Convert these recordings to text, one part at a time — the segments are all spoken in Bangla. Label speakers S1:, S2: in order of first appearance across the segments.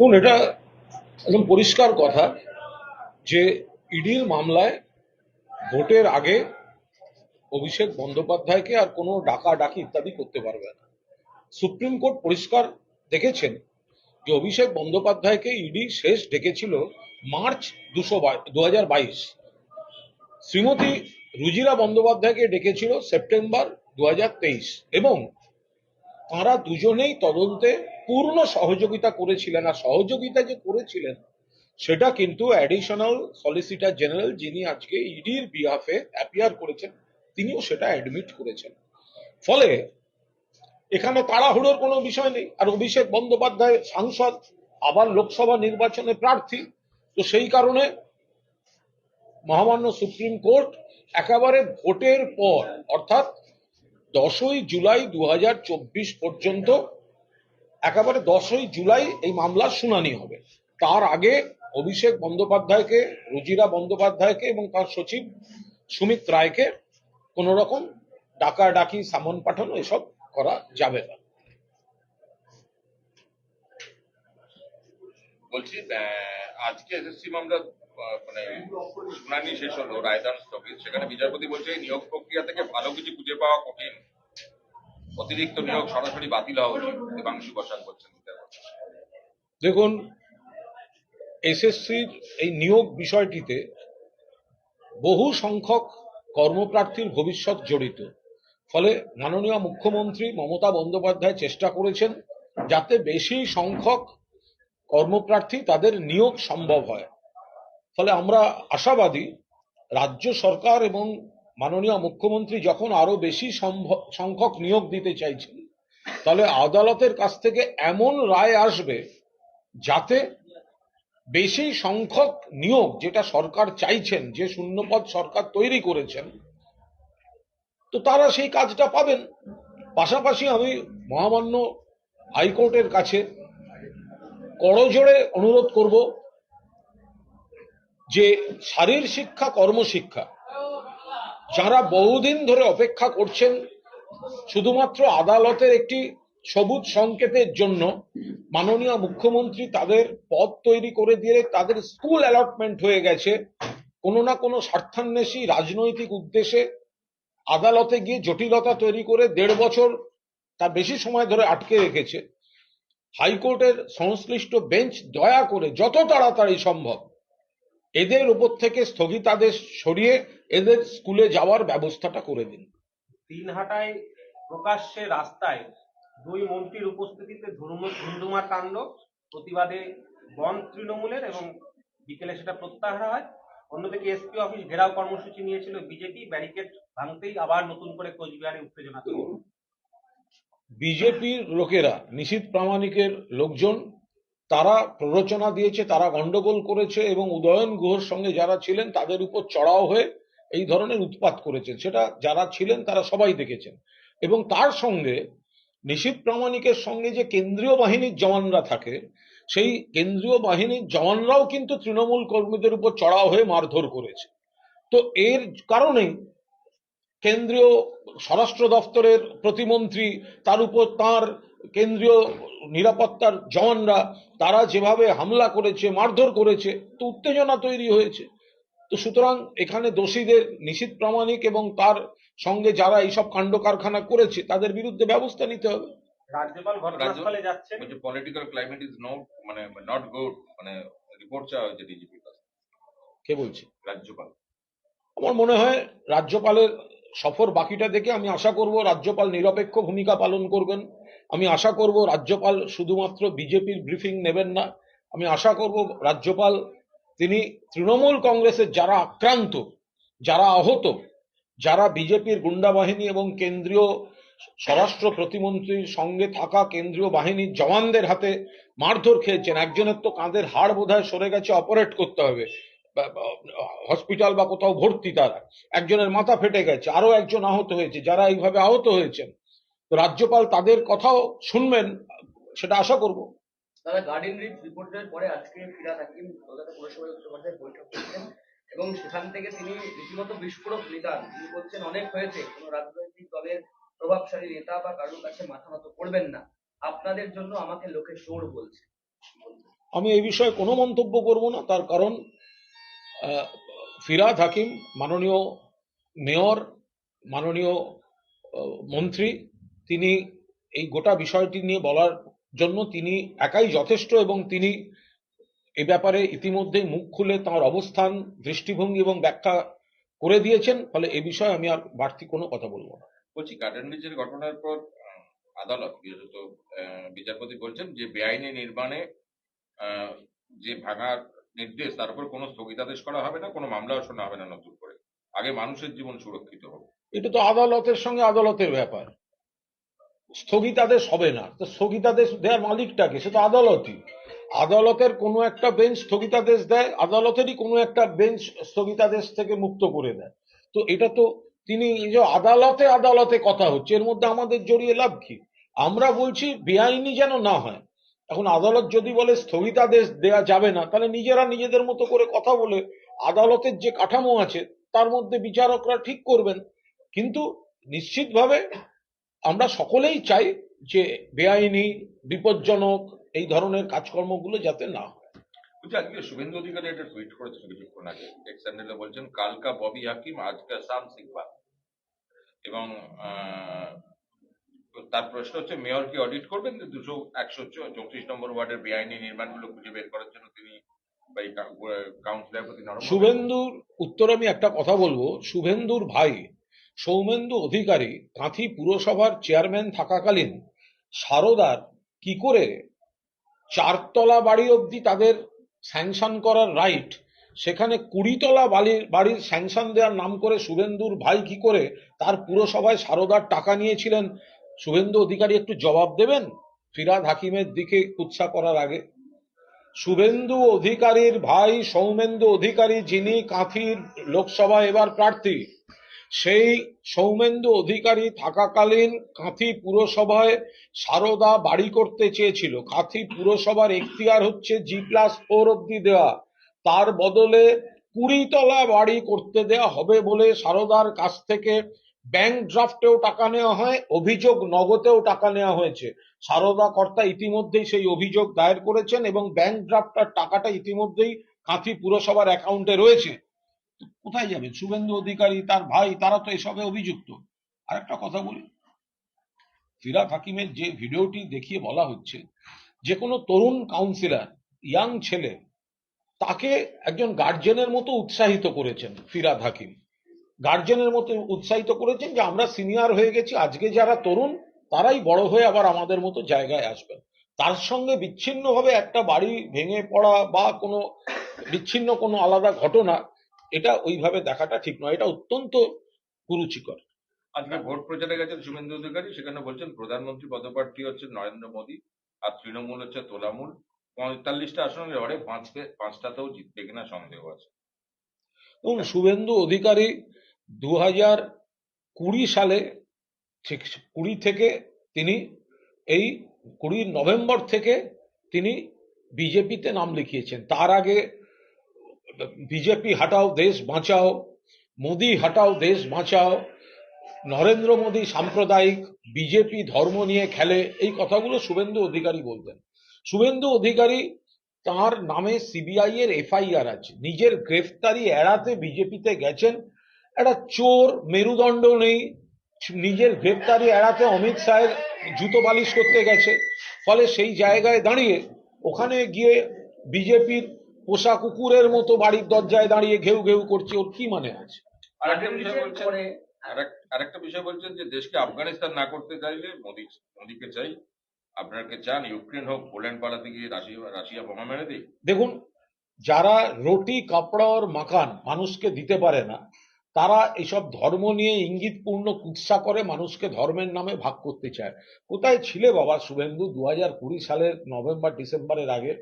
S1: দেখুন, এটা একদম পরিষ্কার কথা যে ইডির মামলায় ভোটের আগে অভিষেক বন্দ্যোপাধ্যায়কে আর কোনো ডাকা ডাকি ইত্যাদি করতে পারবে না। সুপ্রিম কোর্ট পরিষ্কার দেখেছেন যে অভিষেক বন্দ্যোপাধ্যায়কে ইডি শেষ ডেকেছিল মার্চ দুশো দু হাজার বাইশ। শ্রীমতী রুজিরা বন্দ্যোপাধ্যায়কে ডেকেছিল সেপ্টেম্বর দু হাজার তেইশ এবং তাঁরা দুজনেই তদন্তে পূর্ণ সহযোগিতা করেছিলেন আর সহযোগিতা যে করেছিলেন, সেটা কিন্তু অ্যাডিশনাল সলিসিটার জেনারেল যিনি আজকে ইডির বিহাফে অ্যাপিয়ার করেছেন, তিনিও সেটা অ্যাডমিট করেছেন। ফলে এখানে তাড়াহুড়োর কোনো বিষয় নেই। আর অভিষেক বন্দ্যোপাধ্যায় সাংসদ, আবার লোকসভা নির্বাচনে প্রার্থী, তো সেই কারণে মহামান্য সুপ্রিম কোর্ট একেবারে ভোটের পর, অর্থাৎ দশই জুলাই দু হাজার চব্বিশ পর্যন্ত একেবারে দশই জুলাই এই মামলার শুনানি হবে। তার আগে অভিষেক বন্দ্যোপাধ্যায়কে, রুজিরা বন্দ্যোপাধ্যায়কে এবং তার সচিব সুমিত রায়কে কোন রকম ডাকা ডাকি সামন পাঠানো এসব করা যাবে না।
S2: বলছি আজকে এসএসসি মামলা মানে শুনানি শেষ হলো, রায়দান স্থগিত। সেখানে বিচারপতি বলছে নিয়োগ প্রক্রিয়া থেকে ভালো কিছু খুঁজে পাওয়া কঠিন। অতিরিক্ত নিয়োগ সরাসরি বাতিল হওয়া উচিত দেবাংশু বসাক বলছেন
S1: দেখুন, এসএসসির এই নিয়োগ বিষয়টিতে বহু সংখ্যক কর্মপ্রার্থীর ভবিষ্যৎ জড়িত। ফলে মাননীয় মুখ্যমন্ত্রী মমতা বন্দ্যোপাধ্যায় চেষ্টা করেছেন যাতে বেশি সংখ্যক কর্মপ্রার্থী তাদের নিয়োগ সম্ভব হয়। ফলে আমরা আশাবাদী, রাজ্য সরকার এবং মাননীয় মুখ্যমন্ত্রী যখন আরও বেশি সংখ্যক নিয়োগ দিতে চাইছেন, তাহলে আদালতের কাছ থেকে এমন রায় আসবে যাতে বেশি সংখ্যক নিয়োগ যেটা সরকার চাইছেন, যে শূন্যপদ সরকার তৈরি করেছেন, তো তারা সেই কাজটা পাবেন। পাশাপাশি আমি মহামান্য হাইকোর্টের কাছে করজোড়ে অনুরোধ করব যে শারীর শিক্ষা, কর্মশিক্ষা, যারা বহুদিন ধরে অপেক্ষা করছেন, শুধুমাত্র আদালতের একটি সবুজ সংকেতের জন্য মাননীয় মুখ্যমন্ত্রী তাদের পদ তৈরি করে দিয়ে তাদের স্কুল অ্যালটমেন্ট হয়ে গেছে, কোনো না কোনো স্বার্থান্বেষী রাজনৈতিক উদ্দেশ্যে আদালতে গিয়ে জটিলতা তৈরি করে দেড় বছর তার বেশি সময় ধরে আটকে রেখেছে। হাইকোর্টের সংশ্লিষ্ট বেঞ্চ দয়া করে যত তাড়াতাড়ি সম্ভব এদের উপর থেকে স্থগিতাদেশ সরিয়ে এদের স্কুলে যাওয়ার ব্যবস্থাটা করে দিন।
S3: তিন দিনহাটায় প্রকাশ্যে রাস্তায় দুই মন্ত্রীর উপস্থিতিতে ধুম- ধুন্ধুমার কাণ্ড প্রতিবাদে বন্ধ তৃণমূলের এবং বিকেলে সেটা প্রত্যাহার হয়। অন্যদিকে এসপি অফিস ঘেরাও কর্মসূচি নিয়েছিল বিজেপি ব্যারিকেড ভাঙতেই আবার নতুন করে কোচবিহারে উত্তেজনা
S1: বিজেপির লোকেরা নিশীথ প্রামাণিকের লোকজন তারা প্ররোচনা দিয়েছে, তারা গন্ডগোল করেছে এবং উদয়ন গুহর সঙ্গে যারা ছিলেন তাদের উপর চড়াও হয়ে এই ধরনের উৎপাত করেছেন সেটা যারা ছিলেন তারা সবাই দেখেছেন। এবং তার সঙ্গে নিশীথ প্রামাণিকের সঙ্গে যে কেন্দ্রীয় বাহিনীর জওয়ানরা থাকে, সেই কেন্দ্রীয় বাহিনীর জওয়ানরাও কিন্তু তৃণমূল কর্মীদের উপর চড়াও হয়ে মারধর করেছে। তো এর কারণেই কেন্দ্রীয় স্বরাষ্ট্র দপ্তরের প্রতিমন্ত্রী তার উপর তার কেন্দ্রীয় নিরাপত্তার জওয়ানরা তারা যেভাবে হামলা করেছে মারধর করেছে তো উত্তেজনা তৈরি হয়েছে। তো সুতরাং এখানে দোষীদের নিশীথ প্রামাণিক এবং তার সঙ্গে যারা এইসব কাণ্ড কারখানা করেছে তাদের বিরুদ্ধে ব্যবস্থা নিতে হবে।
S3: রাজ্যপাল ঘটনাস্থলে যাচ্ছেন।
S2: বলছে পলিটিক্যাল ক্লাইমেট ইজ নট মানে নট গুড মানে রিপোর্ট চাওয়া হয়েছে ডিজিপির কাছে
S1: কে বলছে?
S2: রাজ্যপাল।
S1: আমার মনে হয় রাজ্যপালের সফর বাকিটা দেখে আমি আশা করব রাজ্যপাল নিরপেক্ষ ভূমিকা পালন করবেন। আমি আশা করব রাজ্যপাল শুধুমাত্র বিজেপির ব্রিফিং নেবেন না, আমি আশা করব রাজ্যপাল, তিনি তৃণমূল কংগ্রেসের যারা আক্রান্ত, যারা আহত, যারা বিজেপির গুন্ডা বাহিনী এবং কেন্দ্রীয় স্বরাষ্ট্র প্রতিমন্ত্রীর সঙ্গে থাকা কেন্দ্রীয় বাহিনীর জওয়ানদের হাতে মারধর খেয়েছেন। একজনের তো কাঁধের হাড় বোধহয় সরে গেছে, অপারেট করতে হবে। হসপিটাল বা কোথাও ভর্তি তারা। একজনের মাথা ফেটে গেছে আরও একজন আহত হয়েছে, যারা এইভাবে আহত হয়েছেন। রাজ্যপাল তাদের কথাও শুনবেন সেটা আশা করব।
S4: তারা গার্ডেন রিচ রিপোর্টের পরে আজকে ফিরাদ হাকিম কলকাতা পৌরসভা চট্টোপাধ্যায় বৈঠক করেছেন এবং সেখান থেকে তিনি রীতিমতো বিস্ফোরক নিদান। তিনি বলছেন অনেক হয়েছে। কোনো রাজনৈতিক দলের প্রভাবশালী নেতা বা কারোর কাছে মাথা নত করবেন না। আপনাদের জন্য আমাকে লোকে চোর বলছে।
S1: আমি এই বিষয়ে কোনো মন্তব্য করব না। তার কারণ ফিরাদ হাকিম মাননীয় মেয়র মাননীয় মন্ত্রী তিনি এই গোটা বিষয়টি নিয়ে বলার জন্য তিনি একাই যথেষ্ট এবং তিনি এ ব্যাপারে ইতিমধ্যেই মুখ খুলে তার অবস্থান দৃষ্টিভঙ্গি এবং ব্যাখ্যা করে দিয়েছেন। ফলে এ বিষয়ে আমি আর বাড়তি কোনো কথা বলব না।
S2: বলছি গার্ডেন ব্রিজের ঘটনার পর আদালত বিশেষত বিচারপতি বলছেন যে বেআইনি নির্মাণে যে ভাঙার নির্দেশ তার উপর কোনো স্থগিতাদেশ করা হবে না কোনো মামলাও শোনা হবে না নতুন করে। আগে মানুষের জীবন সুরক্ষিত হবে
S1: এটা তো আদালতের সঙ্গে আদালতের ব্যাপার। স্থগিতাদেশ হবে না। তো স্থগিতাদেশ দেওয়ার মালিকটাকে সে তো আদালতই। আদালতের কোনো একটা বেঞ্চ স্থগিতাদেশ দেয়, আদালতেরই কোনো একটা বেঞ্চ স্থগিতাদেশ থেকে মুক্ত করে দেয়। তো এটা তো তিনি যে আদালতে আদালতে কথা হচ্ছে, এর মধ্যে আমাদের জড়িয়ে লাভ কি? আমরা বলছি বেআইনি যেন না হয়। এখন আদালত যদি বলে স্থগিতাদেশ দেয়া যাবে না, তাহলে নিজেরা নিজেদের মতো করে কথা বলে আদালতের যে কাঠামো আছে, তার মধ্যে বিচারকরা ঠিক করবেন। কিন্তু নিশ্চিতভাবে আমরা সকলেই চাই যে বেআইনি বিপজ্জনক এই ধরনের কাজকর্মগুলো যাতে না হয়।
S2: বলছি আজকে শুভেন্দু অধিকারী একটা টুইট করেছেন কিছুক্ষণ আগে। এক্স হ্যান্ডেলে বলছেন কালকা ববি হাকিম আজকা শাম সিকবাল এবং তার প্রশ্ন হচ্ছে মেয়র কি অডিট করবেন? দুশো একশো চৌত্রিশ নম্বর ওয়ার্ডের বেআইনি নির্মাণগুলো খুঁজে বের করার জন্য তিনি
S1: শুভেন্দুর উত্তর আমি একটা কথা বলব। শুভেন্দুর ভাই সৌমেন্দু অধিকারী কাঁথি পুরসভার চেয়ারম্যান থাকাকালীন সারদার কি করে চারতলা বাড়ি অবধি তাদের স্যাংশন করার রাইট, সেখানে কুড়িতলা বাড়ির বাড়ির স্যাংশন দেওয়ার নাম করে শুভেন্দুর ভাই কি করে তার পুরসভায় সারদার টাকা নিয়েছিলেন? শুভেন্দু অধিকারী একটু জবাব দেবেন? ফিরাদ হাকিমের দিকে কুৎসা করার আগে। শুভেন্দু অধিকারীর ভাই সৌমেন্দু অধিকারী যিনি কাঁথির লোকসভা এবার প্রার্থী। সেই সৌমেন্দু অধিকারী থাকাকালীন কাঁথি পুরসভায় সারদা বাড়ি করতে চেয়েছিল। কাঁথি পুরসভার এখতিয়ার হচ্ছে জি প্লাস ফোর অব্দি দেওয়া। তার বদলে কুড়িতলা বাড়ি করতে দেওয়া হবে বলে সারদার কাছ থেকে ব্যাংক ড্রাফটেও টাকা নেওয়া হয়, অভিযোগ নগদেও টাকা নেওয়া হয়েছে। সারদা কর্তা ইতিমধ্যেই সেই অভিযোগ দায়ের করেছেন এবং ব্যাংক ড্রাফটার টাকাটা ইতিমধ্যেই কাঁথি পুরসভার অ্যাকাউন্টে রয়েছে। কোথায় যাবেন? শুভেন্দু অধিকারী, তার ভাই, তারা তো এসবে অভিযুক্ত। আর একটা কথা বলি। ফিরাদ হাকিমের যে ভিডিওটি দেখিয়ে বলা হচ্ছে যে কোনো তরুণ কাউন্সিলর ইয়াং ছেলে, তাকে একজন গার্জেনের মতো উৎসাহিত করেছেন ফিরাদ হাকিম। গার্জেনের মতো উৎসাহিত করেছেন যে আমরা সিনিয়র হয়ে গেছি, আজকে যারা তরুণ, তারাই বড় হয়ে আবার আমাদের মতো জায়গায় আসবেন। তার সঙ্গে বিচ্ছিন্নভাবে একটা বাড়ি ভেঙে পড়া বা কোনো বিচ্ছিন্ন কোনো আলাদা ঘটনা এটা ওইভাবে দেখাটা ঠিক নয় এটা অত্যন্ত কুরুচিকর।
S2: আজকে ভোট প্রচারে গেছেন শুভেন্দু অধিকারী সেখানে বলছেন প্রধানমন্ত্রী পদপ্রার্থী হচ্ছে নরেন্দ্র মোদী আর তৃণমূল হচ্ছে তোলামূল। পঁয়তাল্লিশটা আসনের এবারে পাঁচকে পাঁচটাতেও জিতবে কিনা সন্দেহ আছে।
S1: এবং শুভেন্দু অধিকারী দু হাজার কুড়ি সালে ঠিক কুড়ি থেকে তিনি এই কুড়ি নভেম্বর থেকে তিনি বিজেপিতে নাম লিখিয়েছেন। তার আগে বিজেপি হাটাও, দেশ বাঁচাও, মোদি হাটাও, দেশ বাঁচাও, নরেন্দ্র মোদী সাম্প্রদায়িক, বিজেপি ধর্ম নিয়ে খেলে, এই কথাগুলো শুভেন্দু অধিকারী বলতেন শুভেন্দু অধিকারী তার নামে সিবিআই এর এফআইআর আছে। নিজের গ্রেফতারি এড়াতে বিজেপিতে গেছেন, একটা চোর মেরুদণ্ড নেই, নিজের গ্রেফতারি এড়াতে অমিত শাহের জুতো বালিশ করতে গেছে, ফলে সেই জায়গায় দাঁড়িয়ে ওখানে গিয়ে বিজেপির পোষা কুকুরের মতো বাড়ির দরজায় দাঁড়িয়ে ঘেউ ঘেউ করছে ওর কি মানে আছে?
S2: আরেকটা বিষয় বলছেন আরেকটা বিষয় বলছেন যে দেশকে আফগানিস্তান না করতে চাইলে মোদি মোদিকে চাই। আপনাকে চান ইউক্রেন হোক পোল্যান্ড পালাতে গিয়ে রাশিয়া রাশিয়া বোমা মেরে দিই
S1: দেখুন যারা রুটি কাপড় আর মাকান মানুষকে দিতে পারে না তারা এসব ধর্ম নিয়ে ইঙ্গিতপূর্ণ কুৎসা করে মানুষকে ধর্মের নামে ভাগ করতে চায়। কোথায় ছিলে বাবা শুভেন্দু? দু হাজার কুড়ি সালের নভেম্বর ডিসেম্বরের আগে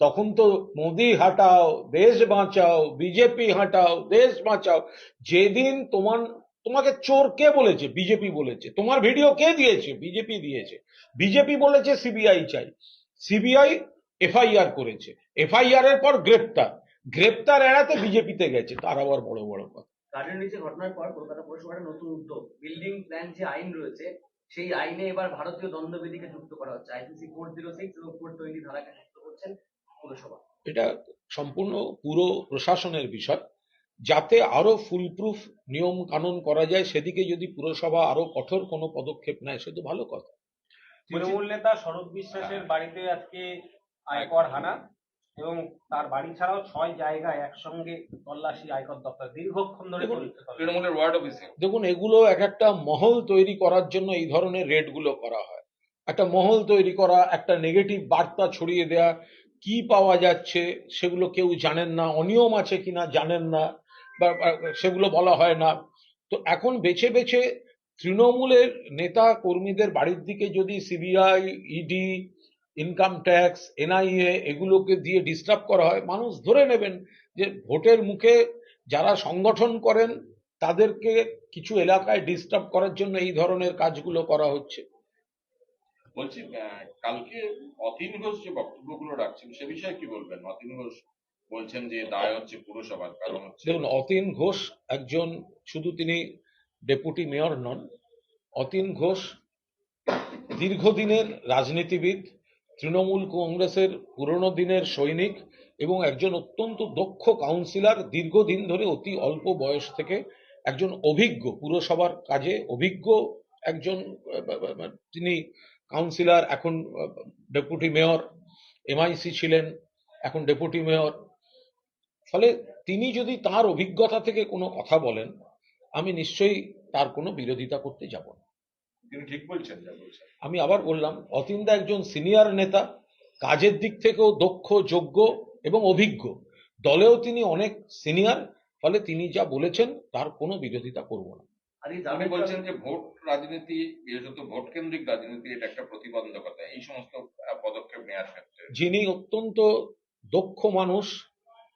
S1: তখন তো মোদি হাটাও, দেশ বাঁচাও, বিজেপি হাটাও, দেশ বাঁচাও। যেদিন তোমার তোমাকে চোর কে বলেছে? বিজেপি বলেছে। তোমার ভিডিও কে দিয়েছে? বিজেপি দিয়েছে। বিজেপি বলেছে সিবিআই চাই। সিবিআই এফআইআর করেছে। এফআইআর এর পর গ্রেপ্তার। গ্রেপ্তার এড়াতে বিজেপিতে গেছে। তার আবার বড় বড় কথা।
S4: গার্ডেন ব্রিজের ঘটনার পর কলকাতা পৌরসভার নতুন উদ্যোগ। বিল্ডিং প্ল্যান যে আইন রয়েছে, সেই আইনে এবার ভারতীয় দণ্ডবিধিকে যুক্ত করা হচ্ছে। আইপিসি ফোর জিরো সিক্স এবং ফোর টোয়েন্টি ধারাকে যুক্ত করছেন
S1: এটা সম্পূর্ণ পুরো প্রশাসনের বিষয়। যাতে আরও ফুলপ্রুফ নিয়ম কানুন করা যায় সেদিকে যদি পুরসভা আরও কঠোর কোনো পদক্ষেপ নেয় সে তো ভালো কথা।
S3: তৃণমূল নেতা শরৎ বিশ্বাসের বাড়িতে আজকে আয়কর হানা এবং তার বাড়ি ছাড়াও ছয় জায়গায় একসঙ্গে তল্লাশি আয়কর দপ্তর দীর্ঘক্ষণ ধরে
S2: তৃণমূলের ওয়ার্ড অফিসে।
S1: দেখুন এগুলো এক একটা মহল তৈরি করার জন্য এই ধরনের রেডগুলো করা হয়। একটা মহল তৈরি করা একটা নেগেটিভ বার্তা ছড়িয়ে দেয়া কি পাওয়া যাচ্ছে সেগুলো কেউ জানেন না, অনিয়ম আছে কিনা জানেন না, বা সেগুলো বলা হয় না। তো এখন বেছে বেছে তৃণমূলের নেতা কর্মীদের বাড়ির দিকে যদি CBI, ED income tax NIA এগুলোকে দিয়ে ডিস্টার্ব করা হয়, মানুষ ধরে নেবেন যে ভোটের মুখে যারা সংগঠন করেন তাদেরকে কিছু এলাকায় ডিস্টার্ব করার জন্য এই ধরনের কাজগুলো করা হচ্ছে।
S2: বলছি কালকে অতীন ঘোষ যে বক্তব্যগুলো রাখছেন, সে বিষয়ে কি বলবেন? অতীন ঘোষ বলছেন যে দায় হচ্ছে পুরসভার, কারণ হচ্ছে
S1: দেখুন, অতীন ঘোষ একজন, শুধু তিনি ডেপুটি মেয়র নন, অতীন ঘোষ দীর্ঘদিনের রাজনীতিবিদ, তৃণমূল কংগ্রেসের পুরনো দিনের সৈনিক এবং একজন অত্যন্ত দক্ষ কাউন্সিলর, দীর্ঘদিন ধরে অতি অল্প বয়স থেকে একজন অভিজ্ঞ, পুরসভার কাজে অভিজ্ঞ একজন তিনি কাউন্সিলর এখন ডেপুটি মেয়র এমআইসি ছিলেন এখন ডেপুটি মেয়র। ফলে তিনি যদি তার অভিজ্ঞতা থেকে কোনো কথা বলেন আমি নিশ্চয়ই তার কোনো বিরোধিতা করতে যাব না।
S2: তিনি ঠিক বলছেন।
S1: আমি আবার বললাম অতীন্দা একজন সিনিয়র নেতা কাজের দিক থেকেও দক্ষ যোগ্য এবং অভিজ্ঞ। দলেও তিনি অনেক সিনিয়র ফলে তিনি যা বলেছেন তার কোনো বিরোধিতা করব না।
S4: আর এই
S2: আপনি বলছেন যে ভোট রাজনীতি বিশেষত ভোট কেন্দ্রিক রাজনীতি এটা একটা প্রতিবন্ধকতা। এই সমস্ত পদক্ষেপ নেওয়ার ক্ষেত্রে।
S1: যিনি অত্যন্ত দক্ষ মানুষ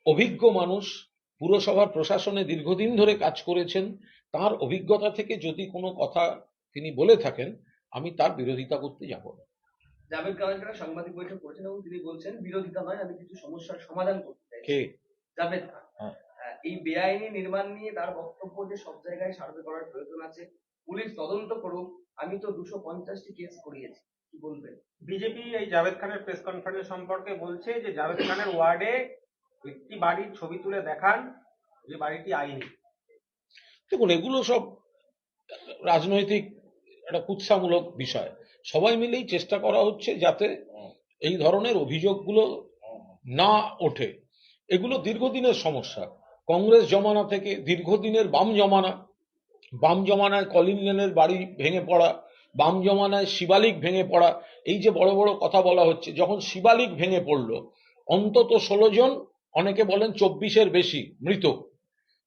S1: অভিজ্ঞ মানুষ পুরসভার প্রশাসনে দীর্ঘদিন ধরে কাজ করেছেন তার অভিজ্ঞতা থেকে যদি কোনো কথা তিনি বলে থাকেন আমি তার বিরোধিতা করতে যাব না।
S4: জাভেদ কালাকার সাংবাদিক বৈঠক করেছেন এবং তিনি বলছেন বিরোধিতা নয় আমি কিছু সমস্যার সমাধান করতে চাই
S1: কে?
S4: জাভেদ
S1: হ্যাঁ।
S4: এই বেআইনি নির্মাণ নিয়ে তার বক্তব্য যে সব জায়গায় সার্ভে করার প্রয়োজন আছে পুলিশ তদন্ত করুক আমি তো দুশো পঞ্চাশটি কেস করিয়েছি। কি বলবেন?
S3: বিজেপি এই জাভেদ খানের প্রেস কনফারেন্স সম্পর্কে বলছে যে জাভেদ খানের ওয়ার্ডে একটি বাড়ির ছবি তুলে দেখান যে বাড়িটি আইনি।
S1: দেখুন এগুলো সব রাজনৈতিক একটা কুৎসামূলক বিষয়। সবাই মিলেই চেষ্টা করা হচ্ছে যাতে এই ধরনের অভিযোগগুলো না ওঠে। এগুলো দীর্ঘদিনের সমস্যা। কংগ্রেস জমানা থেকে দীর্ঘদিনের বাম জমানা, বাম জমানায় কলিন বাড়ি ভেঙে পড়া, বাম জমানায় শিবালিক ভেঙে পড়া, এই যে বড় বড় কথা বলা হচ্ছে, যখন শিবালিক ভেঙে পড়ল, অন্তত ষোলো জন, অনেকে বলেন চব্বিশের বেশি, মৃত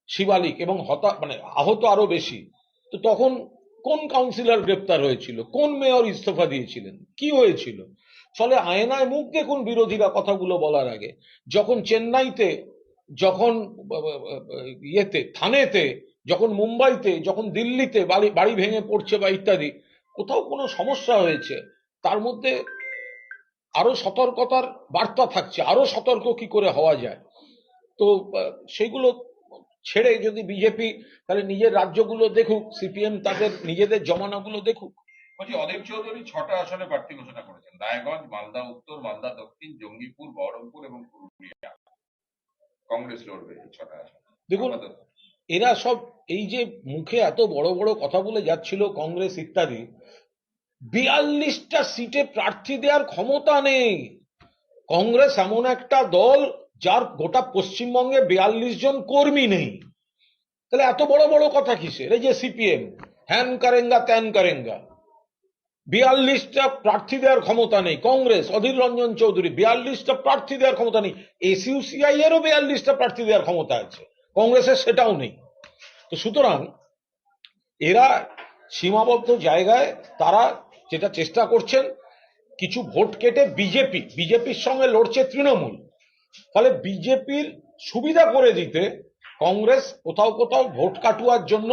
S1: শিবালিক এবং হতা মানে আহত আরও বেশি। তো তখন কোন কাউন্সিলর গ্রেপ্তার হয়েছিল? কোন মেয়র ইস্তফা দিয়েছিলেন? কি হয়েছিল? ফলে আয়নায় মুখ দেখুন বিরোধীরা কথাগুলো বলার আগে। যখন চেন্নাইতে যখন ইয়েতে, থানেতে, যখন মুম্বাইতে, যখন দিল্লিতে বাড়ি বাড়ি ভেঙে পড়ছে বা ইত্যাদি, কোথাও কোনো সমস্যা হয়েছে, তার মধ্যে আরও সতর্কতার বার্তা থাকছে, আরও সতর্ক কি করে হওয়া যায়? তো সেগুলো ছেড়ে যদি বিজেপি, তাহলে নিজের রাজ্যগুলো দেখুক, সিপিএম তাদের নিজেদের জমানাগুলো দেখুক।
S2: বলছি অদীপ চৌধুরী ছটা আসনে প্রার্থী ঘোষণা করেছেন, রায়গঞ্জ, মালদা উত্তর, মালদা দক্ষিণ, জঙ্গিপুর, বহরমপুর এবং পুরুলিয়া। কংগ্রেস লড়বে এই ছটা আসন।
S1: দেখুন এরা সব এই যে মুখে এত বড় বড় কথা বলে যাচ্ছিল কংগ্রেস ইত্যাদি বিয়াল্লিশটা সিটে প্রার্থী দেওয়ার ক্ষমতা নেই। কংগ্রেস এমন একটা দল যার গোটা পশ্চিমবঙ্গে বিয়াল্লিশ জন কর্মী নেই। তাহলে এত বড় বড় কথা কিসের? এই যে সিপিএম হ্যান কারেঙ্গা ত্যান কারেঙ্গা। বিয়াল্লিশটা প্রার্থী দেওয়ার ক্ষমতা নেই, কংগ্রেস, অধীর রঞ্জন চৌধুরী, বিয়াল্লিশটা প্রার্থী দেওয়ার ক্ষমতা নেই এসইউসিআই এরও বিয়াল্লিশটা প্রার্থী দেওয়ার ক্ষমতা আছে, কংগ্রেসের সেটাও নেই। তো সুতরাং এরা সীমাবদ্ধ জায়গায় তারা যেটা চেষ্টা করছেন, কিছু ভোট কেটে বিজেপি, বিজেপির সঙ্গে লড়ছে তৃণমূল। ফলে বিজেপির সুবিধা করে দিতে কংগ্রেস কোথাও কোথাও ভোট কাটুয়ার জন্য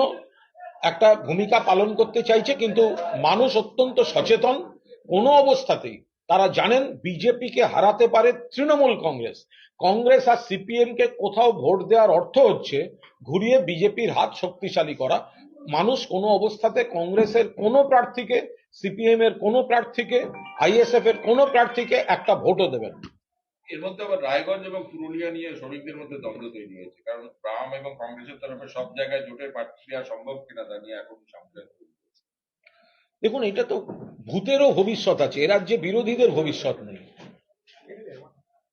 S1: একটা ভূমিকা পালন করতে চাইছে, কিন্তু মানুষ অত্যন্ত সচেতন। কোনো অবস্থাতেই তারা জানেন বিজেপিকে হারাতে পারে তৃণমূল কংগ্রেস। কংগ্রেস আর সিপিএম কে কোথাও ভোট দেওয়ার অর্থ হচ্ছে ঘুরিয়ে বিজেপির হাত শক্তিশালী করা। মানুষ কোনো অবস্থাতে কংগ্রেসের কোনো প্রার্থীকে সিপিএম এর কোনো প্রার্থীকে আইএসএফ এর কোনো প্রার্থীকে একটা ভোটও দেবেন।
S2: এর মধ্যে আবার রায়গঞ্জ এবং পুরুলিয়া নিয়ে শ্রমিকদের মধ্যে দ্বন্দ্ব তৈরি হয়েছে। কারণ বাম এবং কংগ্রেসের তরফে সব জায়গায় জোটের প্রার্থী দেওয়া সম্ভব কিনা তা নিয়ে এখন সংশয়
S1: দেখুন, এটা তো ভূতেরও ভবিষ্যৎ আছে। এ রাজ্যে বিরোধীদের ভবিষ্যৎ নেই।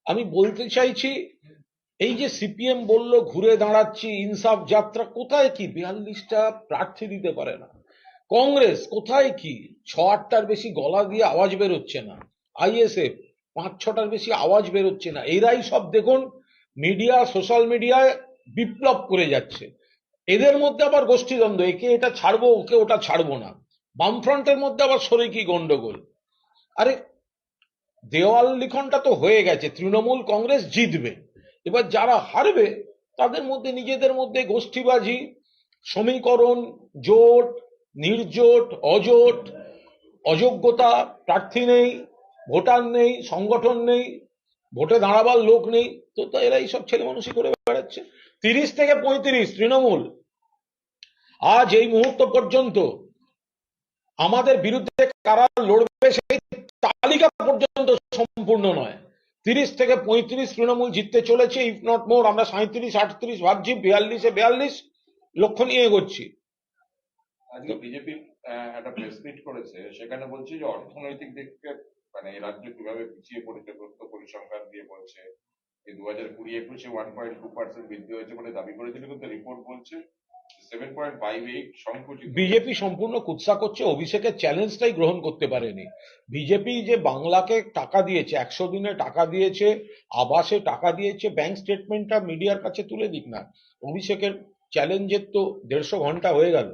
S1: আমি বলতে চাইছি, এই যে সিপিএম বলল, ঘুরে দাঁড়াচ্ছি, ইনসাফ যাত্রা, কোথায় কি? বিয়াল্লিশটা প্রার্থী দিতে পারে না। কংগ্রেস কোথায় কি? ছ আটটার বেশি গলা দিয়ে আওয়াজ বেরোচ্ছে না। আইএসএফ পাঁচ ছটার বেশি আওয়াজ বেরোচ্ছে না। এরাই সব দেখুন মিডিয়া, সোশ্যাল মিডিয়ায় বিপ্লব করে যাচ্ছে। এদের মধ্যে আবার গোষ্ঠীদ্বন্দ্ব। একে এটা ছাড়বো, ওকে ওটা ছাড়বো না। বামফ্রন্টের মধ্যে আবার শরিকি গন্ডগোল। আরে, দেওয়াল লিখনটা তো হয়ে গেছে। তৃণমূল কংগ্রেস জিতবে। এবার যারা হারবে, তাদের মধ্যে নিজেদের মধ্যে গোষ্ঠীবাজি, সমীকরণ, জোট, নির্জোট, অজোট, অযোগ্যতা, প্রার্থী নেই ভোটার নেই, সংগঠন নেই, ভোটে দাঁড়াবার লোক নেই, তো তো এরা এইসব ছেলে মানুষই করে বেড়াচ্ছে। তিরিশ থেকে পঁয়ত্রিশ, তৃণমূল। আজ এই মুহূর্ত পর্যন্ত আমাদের বিরুদ্ধে কারা লড়বে সেই তালিকা পর্যন্ত সম্পূর্ণ নয়। তিরিশ থেকে পঁয়ত্রিশ তৃণমূল জিততে চলেছে ইফ নট মোর আমরা সাঁত্রিশ আটত্রিশ ভাবছি, বিয়াল্লিশে বিয়াল্লিশ লক্ষ্য নিয়ে এগোচ্ছি।
S2: বিজেপি একটা প্রেস মিট করেছে, সেখানে বলছে যে অর্থনৈতিক দিক থেকে মানে এই রাজ্য কীভাবে পিছিয়ে পড়েছে তথ্য পরিসংখ্যান দিয়ে বলছে। দু হাজার কুড়ি একুশে ওয়ান পয়েন্ট টু পার্সেন্ট বৃদ্ধি হয়েছে বলে দাবি করেছিল, কিন্তু রিপোর্ট বলছে
S1: বিজেপি সম্পূর্ণ কুৎসা করছে, অভিষেকের চ্যালেঞ্জটাই গ্রহণ করতে পারেনি। বিজেপি যে বাংলাকে টাকা দিয়েছে, একশো দিনে টাকা দিয়েছে, আবাসে টাকা দিয়েছে ব্যাংক স্টেটমেন্টটা মিডিয়ার কাছে তুলে দিক না। অভিষেকের চ্যালেঞ্জের তো দেড়শো ঘণ্টা হয়ে গেল।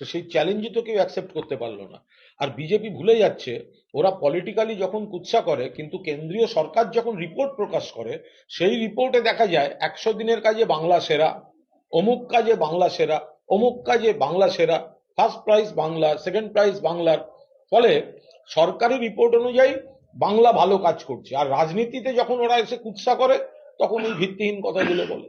S1: তো সেই চ্যালেঞ্জই তো কেউ অ্যাকসেপ্ট করতে পারল না। আর বিজেপি ভুলে যাচ্ছে, ওরা পলিটিক্যালি যখন কুৎসা করে, কিন্তু কেন্দ্রীয় সরকার যখন রিপোর্ট প্রকাশ করে, সেই রিপোর্টে দেখা যায়, একশো দিনের কাজে বাংলা সেরা, অমুক কাজে বাংলা সেরা, অমুক কাজে বাংলা সেরা first prize Bangla second prize বাংলার। ফলে সরকারি রিপোর্ট অনুযায়ী বাংলা ভালো কাজ করছে। আর রাজনীতিতে যখন ওরা এসে কুৎসা করে, তখন এই ভিত্তিহীন কথাগুলো বলে।